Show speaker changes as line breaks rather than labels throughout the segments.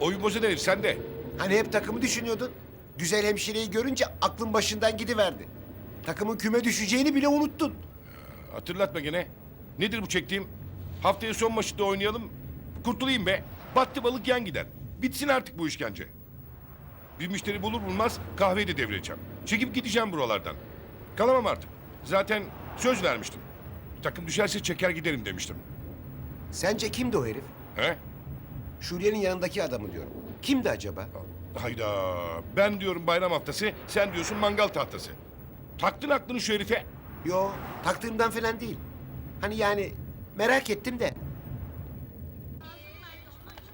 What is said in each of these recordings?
Oyun bozan herif sen de.
Hani hep takımı düşünüyordun. Güzel hemşireyi görünce aklın başından gidiverdi. Takımın küme düşeceğini bile unuttun.
Hatırlatma gene. Nedir bu çektiğim? Haftaya son maçı da oynayalım. Kurtulayım be. Battı balık yan gider. Bitsin artık bu işkence. Bir müşteri bulur bulmaz kahveyi de devireceğim. Çekip gideceğim buralardan. Kalamam artık. Zaten söz vermiştim. Takım düşerse çeker giderim demiştim.
Sence kimdi o herif?
He?
Şuriye'nin yanındaki adamı diyorum. Kimdi acaba?
Hayda. Ben diyorum bayram haftası, sen diyorsun mangal tahtası. Taktın aklını şu herife.
Yo, taktığımdan falan değil. Hani yani merak ettim de.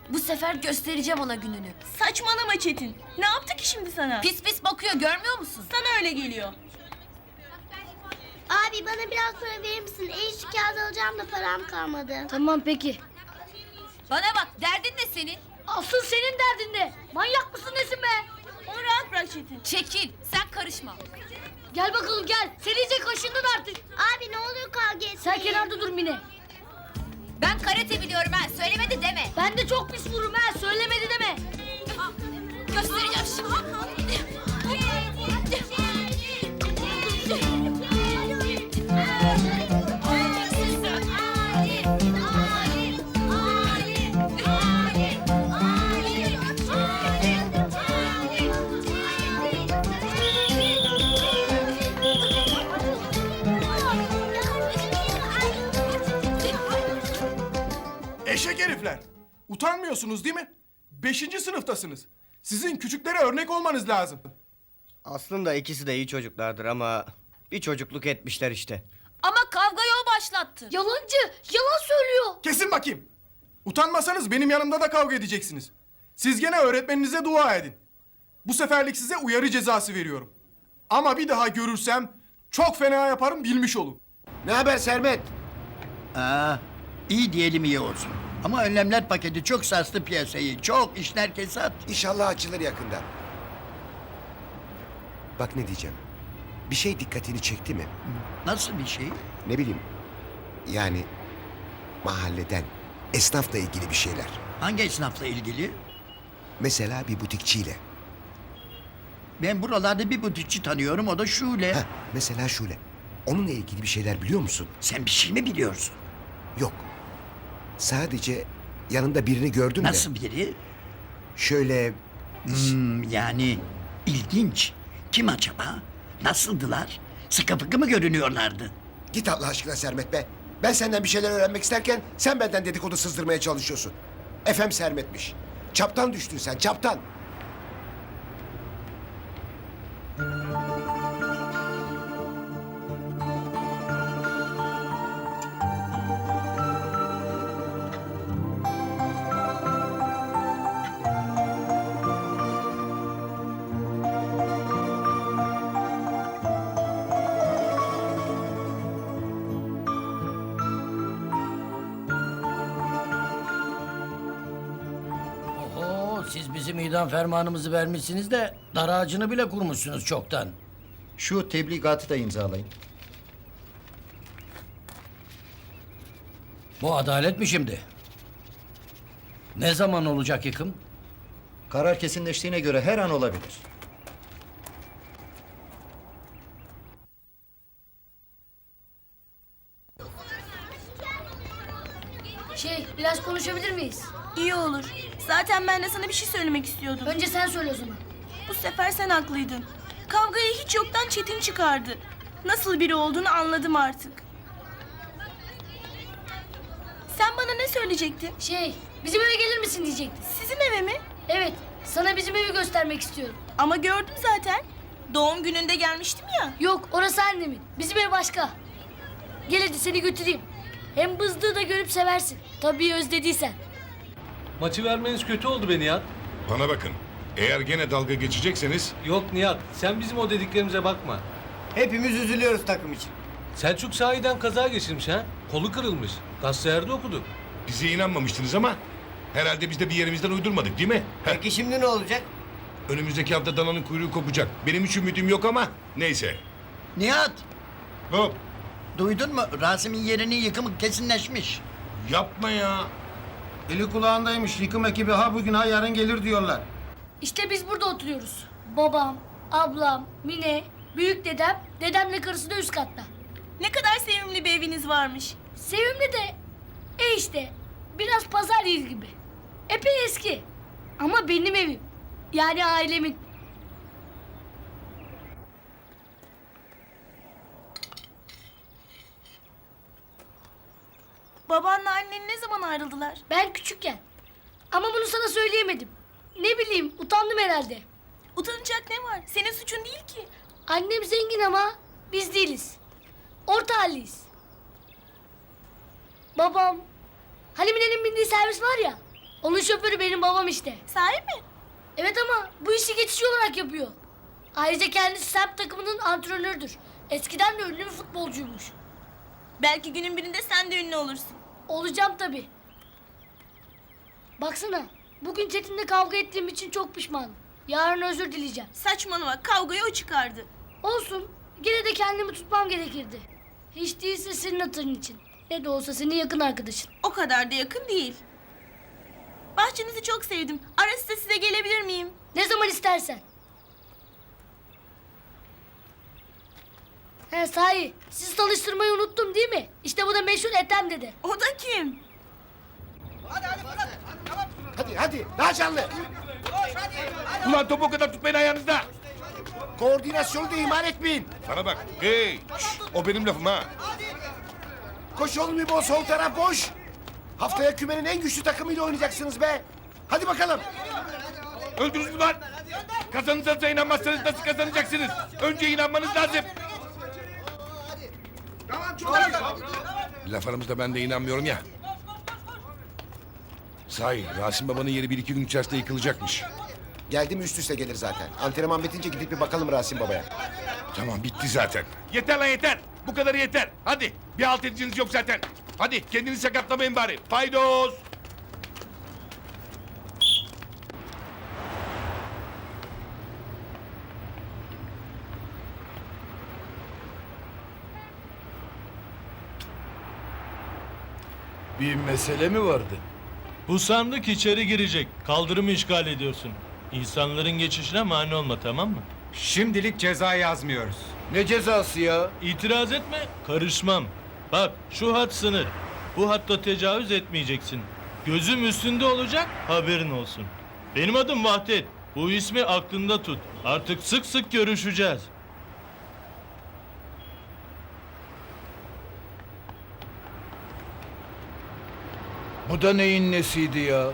Bu sefer göstereceğim ona gününü.
Saçmalama Çetin. Ne yaptı ki şimdi sana?
Pis pis bakıyor görmüyor musun?
Sana öyle geliyor.
Abi bana biraz para verir misin? El işi kağıt alacağım da param kalmadı.
Tamam peki.
Bana bak derdin ne senin?
Asıl senin derdin ne? Manyak mısın nesin be?
Onu rahat bırak Çetin.
Çekil sen karışma.
Gel bakalım gel. Sen iyice kaşındın artık.
Abi ne olur kavga etmeyin.
Sen kenarda dur Mine.
Ben karate biliyorum ha söylemedi deme.
Ben de çok pis vururum ha. Söylemedi deme.
Göstereceğim şimdi.
Utanmıyorsunuz değil mi? Beşinci sınıftasınız. Sizin küçüklere örnek olmanız lazım.
Aslında ikisi de iyi çocuklardır ama bir çocukluk etmişler işte.
Ama kavgayı o başlattı.
Yalancı. Yalan söylüyor.
Kesin bakayım. Utanmasanız benim yanımda da kavga edeceksiniz. Siz gene öğretmeninize dua edin. Bu seferlik size uyarı cezası veriyorum. Ama bir daha görürsem çok fena yaparım bilmiş olun.
Ne haber Sermet?
Aa, iyi diyelim iyi olsun. Ama önlemler paketi çok sarstı piyasayı. Çok işler kesat.
İnşallah açılır yakında. Bak ne diyeceğim. Bir şey dikkatini çekti mi?
Nasıl bir şey?
Ne bileyim. Yani mahalleden, esnafla ilgili bir şeyler.
Hangi esnafla ilgili?
Mesela bir butikçiyle.
Ben buralarda bir butikçi tanıyorum. O da Şule.
Heh, mesela şöyle. Onunla ilgili bir şeyler biliyor musun?
Sen bir şey mi biliyorsun?
Yok. Sadece yanında birini gördüm de.
Nasıl biri?
Şöyle
Hmm, yani ilginç. Kim acaba? Nasıldılar? Sıkı fıkı mı görünüyorlardı?
git Allah aşkına Sermet be. Ben senden bir şeyler öğrenmek isterken sen benden dedikodu sızdırmaya çalışıyorsun. Efem Sermet'miş. Çaptan düştün sen çaptan.
Oo, siz bizim idam fermanımızı vermişsiniz de dar ağacını bile kurmuşsunuz çoktan.
Şu tebligatı da imzalayın.
Bu adalet mi şimdi? Ne zaman olacak yıkım?
Karar kesinleştiğine göre her an olabilir.
Şey biraz konuşabilir miyiz?
İyi olur. Zaten ben de sana bir şey söylemek istiyordum.
Önce sen söyle o zaman.
Bu sefer sen haklıydın. Kavgayı hiç yoktan Çetin çıkardı. Nasıl biri olduğunu anladım artık. Sen bana ne söyleyecektin?
Şey bizim eve gelir misin diyecektim.
Sizin eve mi?
Evet sana bizim evi göstermek istiyorum.
Ama gördüm zaten. Doğum gününde gelmiştim ya.
Yok orası annemin. Bizim ev başka. Gel hadi seni götüreyim. Hem bızdığı da görüp seversin. Tabii özlediysen.
Maçı vermeniz kötü oldu be Nihat.
Bana bakın. Eğer gene dalga geçecekseniz
Yok Nihat, sen bizim o dediklerimize bakma.
Hepimiz üzülüyoruz takım için.
Selçuk sahiden kaza geçirmiş ha. Kolu kırılmış. Gazetelerde okuduk.
bize inanmamıştınız ama herhalde biz de bir yerimizden uydurmadık değil mi? Heh,
Peki şimdi ne olacak?
önümüzdeki hafta dananın kuyruğu kopacak. Benim hiç ümidim yok ama neyse.
Nihat,
Hop
duydun mu? Rasim'in yerinin yıkımı kesinleşmiş.
yapma ya.
Eli kulağındaymış. Yıkım ekibi ha bugün ha yarın gelir diyorlar.
İşte biz burada oturuyoruz. Babam, ablam, Mine, büyük dedem, dedemle karısı da üst katta.
Ne kadar sevimli bir eviniz varmış.
Sevimli de e işte biraz pazar yeri gibi. Epey eski. Ama benim evim. Yani ailemin.
Babanla annen ne zaman ayrıldılar?
Ben küçükken. Ama bunu sana söyleyemedim. Ne bileyim utandım herhalde.
Utanacak ne var? Senin suçun değil ki.
Annem zengin ama biz değiliz. Orta halliyiz. Babam. Mine'nin bindiği servis var ya. Onun şoförü benim babam işte.
Sahi mi?
Evet ama bu işi geçici olarak yapıyor. Ayrıca kendisi semt takımının antrenörüdür. Eskiden de ünlü bir futbolcuymuş.
Belki günün birinde sen de ünlü olursun.
Olacağım tabii. Baksana. Bugün Çetin'le kavga ettiğim için çok pişmanım. Yarın özür dileyeceğim.
Saçmalama kavgayı o çıkardı.
Olsun. Gene de kendimi tutmam gerekirdi. Hiç değilse senin hatırın için. Ne de olsa senin yakın arkadaşın.
O kadar da yakın değil. Bahçenizi çok sevdim. Ara sıra size gelebilir miyim?
Ne zaman istersen. He sahi. Sizi tanıştırmayı unuttum değil mi? İşte bu da meşhur Ethem dede.
O da kim?
Hadi hadi daha canlı.
Ulan topu o kadar tutmayın ayağınızda.
Koordinasyonu da ihmal etmeyin.
Bana bak. Hey. o benim lafım ha.
Koş oğlum İbo sol taraf boş. Haftaya kümenin en güçlü takımıyla oynayacaksınız be. Hadi bakalım.
Öldünüz mü lan? Kazanırsanız inanmazsanız nasıl kazanacaksınız? Önce inanmanız lazım. Laf aramızda ben de inanmıyorum ya. Sahi Rasim babanın yeri bir iki gün içerisinde yıkılacakmış.
Geldi mi üst üste gelir zaten. Antrenman bitince gidip bir bakalım Rasim Baba'ya.
Tamam bitti zaten. Yeter lan yeter. Bu kadarı yeter. Hadi bir alt ediciniz yok zaten. Hadi kendinizi sakatlamayın bari. Faydos.
Bir mesele mi vardı? Bu sandık içeri girecek. Kaldırımı işgal ediyorsun. İnsanların geçişine mani olma tamam mı?
Şimdilik ceza yazmıyoruz.
Ne cezası ya? İtiraz etme, karışmam. Bak şu hat sınır. Bu hatta tecavüz etmeyeceksin. Gözüm üstünde olacak, haberin olsun. Benim adım Vahdet. Bu ismi aklında tut. Artık sık sık görüşeceğiz.
Bu da neyin nesiydi ya?